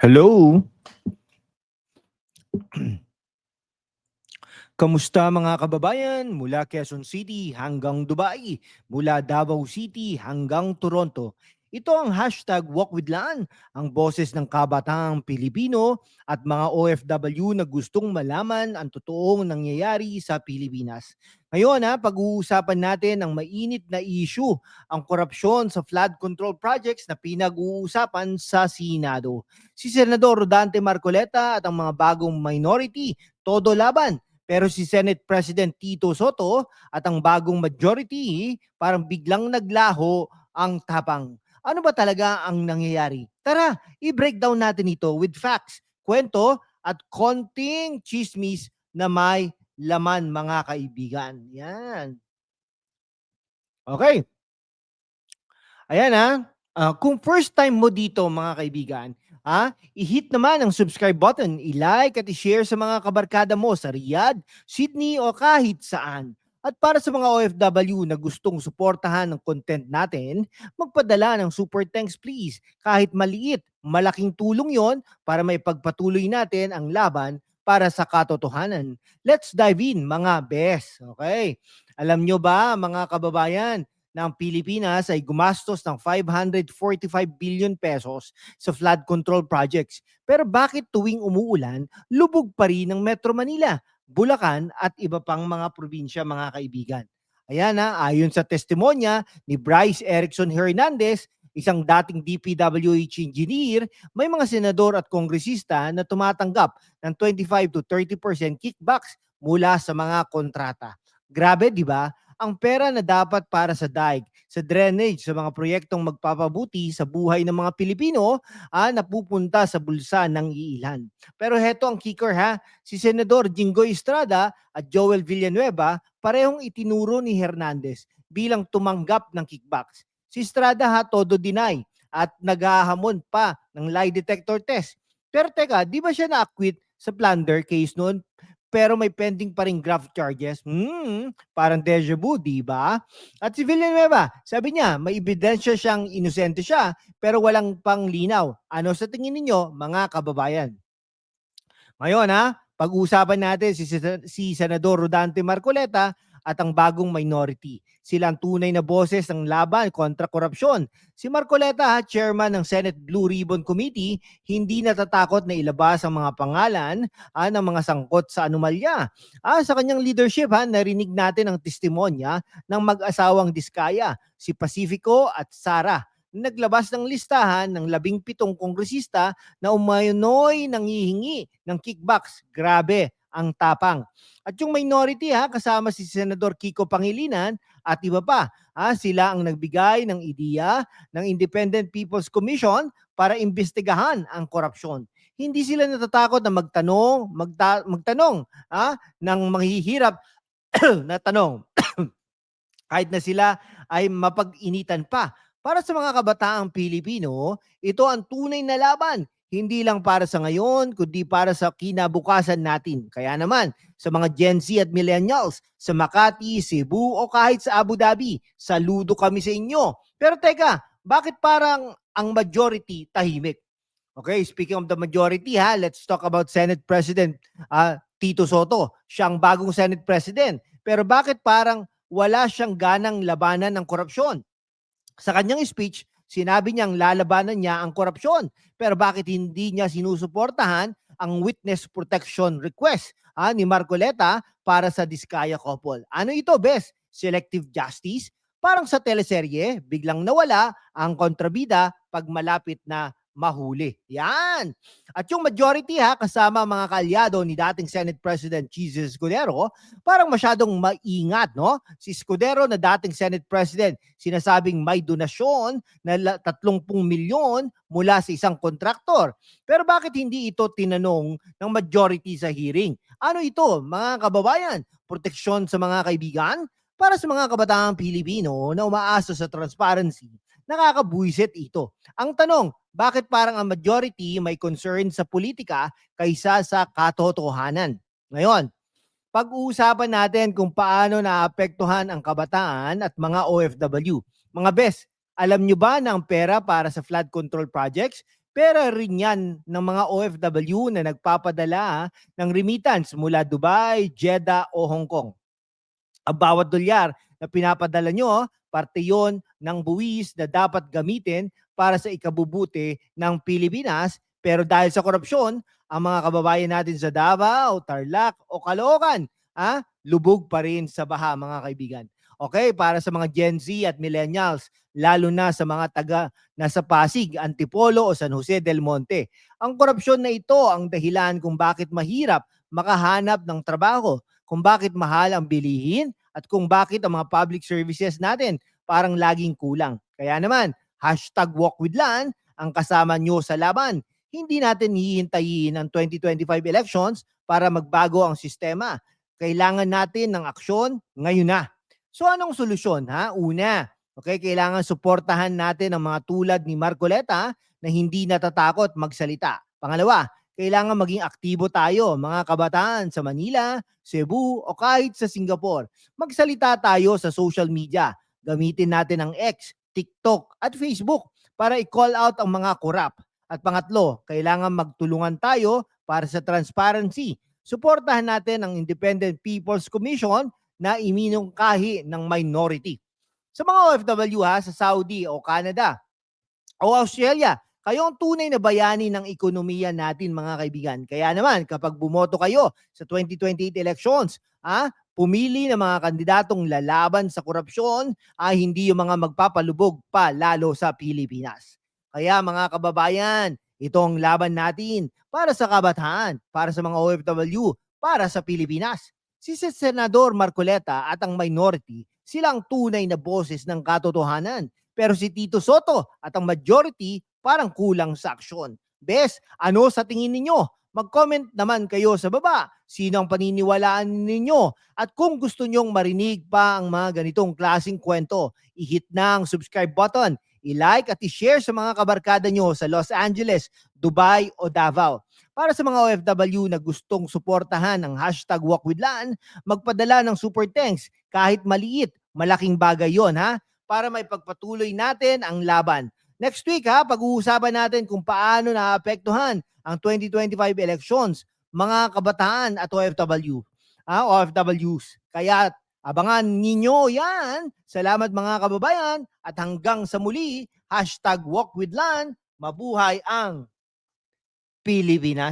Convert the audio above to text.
Hello? Kamusta mga kababayan mula Quezon City hanggang Dubai, mula Davao City hanggang Toronto. Ito ang hashtag Walk with Lan, ang boses ng kabataang Pilipino at mga OFW na gustong malaman ang totoong nangyayari sa Pilipinas. Ngayon ha, pag-uusapan natin ang mainit na issue, ang korupsyon sa flood control projects na pinag-uusapan sa Senado. Si Senador Rodante Marcoleta at ang mga bagong minority, todo laban. Pero si Senate President Tito Soto at ang bagong majority, parang biglang naglaho ang tapang. Ano ba talaga ang nangyayari? Tara, i-breakdown natin ito with facts, kwento at konting chismis na may laman mga kaibigan. Yan. Okay. Ayan ha. Ah, kung first time mo dito mga kaibigan, ha, i-hit naman ang subscribe button, i-like at i-share sa mga kabarkada mo sa Riyadh, Sydney o kahit saan. At para sa mga OFW na gustong suportahan ng content natin, magpadala ng super thanks please. Kahit maliit, malaking tulong yon para may pagpatuloy natin ang laban para sa katotohanan. Let's dive in mga bes. Okay? Alam nyo ba mga kababayan, na ang Pilipinas ay gumastos ng 545 billion pesos sa flood control projects. Pero bakit tuwing umuulan, lubog pa rin ang Metro Manila, Bulacan at iba pang mga probinsya mga kaibigan? Ayan na, ayon sa testimonya ni Bryce Erickson Hernandez, isang dating DPWH engineer, may mga senador at kongresista na tumatanggap ng 25 to 30% kickbacks mula sa mga kontrata. Grabe, di ba? Ang pera na dapat para sa daig, sa drainage, sa mga proyektong magpapabuti sa buhay ng mga Pilipino, ah, napupunta sa bulsa ng iilan. Pero heto ang kicker ha, si Senador Jinggoy Estrada at Joel Villanueva parehong itinuro ni Hernandez bilang tumanggap ng kickbacks. Si Estrada ha, todo deny at naghahamon pa ng lie detector test. Pero teka, di ba siya na-acquit sa plunder case noon pero may pending pa rin graft charges. Hmm, parang deja vu, di ba? At si Villanueva, sabi niya, may ebidensya siyang inosente siya, pero walang panglinaw. Ano sa tingin ninyo, mga kababayan? Ngayon ha, pag-uusapan natin si, si Senador Rodante Marcoleta at ang bagong minority. Sila ang tunay na boses ng laban kontra korupsyon. Si Marcoleta, chairman ng Senate Blue Ribbon Committee, hindi natatakot na ilabas ang mga pangalan ah, ng mga sangkot sa anomalya. Ah, sa kanyang leadership, ha, narinig natin ang testimonya ng mag-asawang Diskaya, si Pacifico at Sara naglabas ng listahan ng labing pitong kongresista na umano'y nangihingi ng kickbacks. Grabe ang tapang. At yung minority ha, kasama si Senador Kiko Pangilinan at iba pa, ha, sila ang nagbigay ng ideya ng Independent People's Commission para imbestigahan ang korupsyon. Hindi sila natatakot na magtanong, magta, magtanong ha, ng manghihirap na tanong. Kahit na sila ay mapag-initan pa para sa mga kabataang Pilipino, ito ang tunay na laban, hindi lang para sa ngayon, kundi para sa kinabukasan natin. Kaya naman, sa mga Gen Z at Millennials, sa Makati, Cebu o kahit sa Abu Dhabi, saludo kami sa inyo. Pero teka, bakit parang ang majority tahimik? Okay, speaking of the majority ha, let's talk about Senate President uh, Tito Soto. Siya ang bagong Senate President. Pero bakit parang wala siyang ganang labanan ng korupsyon? Sa kanyang speech, sinabi niyang lalabanan niya ang korupsyon. Pero bakit hindi niya sinusuportahan ang witness protection request ah, ni Marcoleta para sa Diskaya couple? Ano ito, Bes? Selective justice? Parang sa teleserye, biglang nawala ang kontrabida pag malapit na mahuli. Yan. At yung majority ha, kasama mga kaalyado ni dating Senate President Jesus Escudero, parang masyadong maingat, no? Si Escudero na dating Senate President, sinasabing may donasyon na 30 milyon mula sa isang kontraktor. Pero bakit hindi ito tinanong ng majority sa hearing? Ano ito, mga kababayan? Proteksyon sa mga kaibigan? Para sa mga kabataang Pilipino na umaasa sa transparency, nakakabuisit ito. Ang tanong, bakit parang ang majority may concern sa politika kaysa sa katotohanan? Ngayon, pag-uusapan natin kung paano naapektuhan ang kabataan at mga OFW. Mga best, alam nyo ba na ang pera para sa flood control projects Pera rin yan ng mga OFW na nagpapadala ah, ng remittance mula Dubai, Jeddah o Hong Kong. Ang bawat dolyar na pinapadala nyo, parte yon ng buwis na dapat gamitin para sa ikabubuti ng Pilipinas. Pero dahil sa korupsyon, ang mga kababayan natin sa Davao, Tarlac o Caloocan, ah, lubog pa rin sa baha mga kaibigan. Okay, para sa mga Gen Z at millennials, lalo na sa mga taga nasa Pasig, Antipolo o San Jose del Monte. Ang korupsyon na ito ang dahilan kung bakit mahirap makahanap ng trabaho, kung bakit mahal ang bilihin, at kung bakit ang mga public services natin parang laging kulang. Kaya naman, hashtag walk with land ang kasama nyo sa laban. Hindi natin hihintayin ang 2025 elections para magbago ang sistema. Kailangan natin ng aksyon ngayon na. So anong solusyon ha? Una, okay, kailangan suportahan natin ang mga tulad ni Marcoleta na hindi natatakot magsalita. Pangalawa, kailangan maging aktibo tayo, mga kabataan sa Manila, Cebu o kahit sa Singapore. Magsalita tayo sa social media. Gamitin natin ang X, TikTok at Facebook para i-call out ang mga korap. At pangatlo, kailangan magtulungan tayo para sa transparency. Suportahan natin ang Independent People's Commission na iminungkahi ng minority. Sa mga OFW ha, sa Saudi o Canada o Australia, kayo ang tunay na bayani ng ekonomiya natin mga kaibigan. Kaya naman, kapag bumoto kayo sa 2028 elections, ah, pumili ng mga kandidatong lalaban sa korupsyon ay hindi yung mga magpapalubog pa lalo sa Pilipinas. Kaya mga kababayan, ito ang laban natin para sa kabataan, para sa mga OFW, para sa Pilipinas. Si Senador Marcoleta at ang minority, silang tunay na boses ng katotohanan. Pero si Tito Soto at ang majority parang kulang sa aksyon. Bes, ano sa tingin ninyo? Mag-comment naman kayo sa baba. Sino ang paniniwalaan ninyo? At kung gusto nyong marinig pa ang mga ganitong klasing kwento, i-hit na ang subscribe button, i-like at i-share sa mga kabarkada nyo sa Los Angeles, Dubai o Davao. Para sa mga OFW na gustong suportahan ang hashtag walkwithlan, magpadala ng super thanks kahit maliit, malaking bagay yon ha, para may pagpatuloy natin ang laban. Next week ha, pag-uusapan natin kung paano naapektuhan ang 2025 elections, mga kabataan at OFW. Ha, OFWs. Kaya abangan ninyo yan. Salamat mga kababayan at hanggang sa muli, hashtag walkwithlan, mabuhay ang Pilipinas.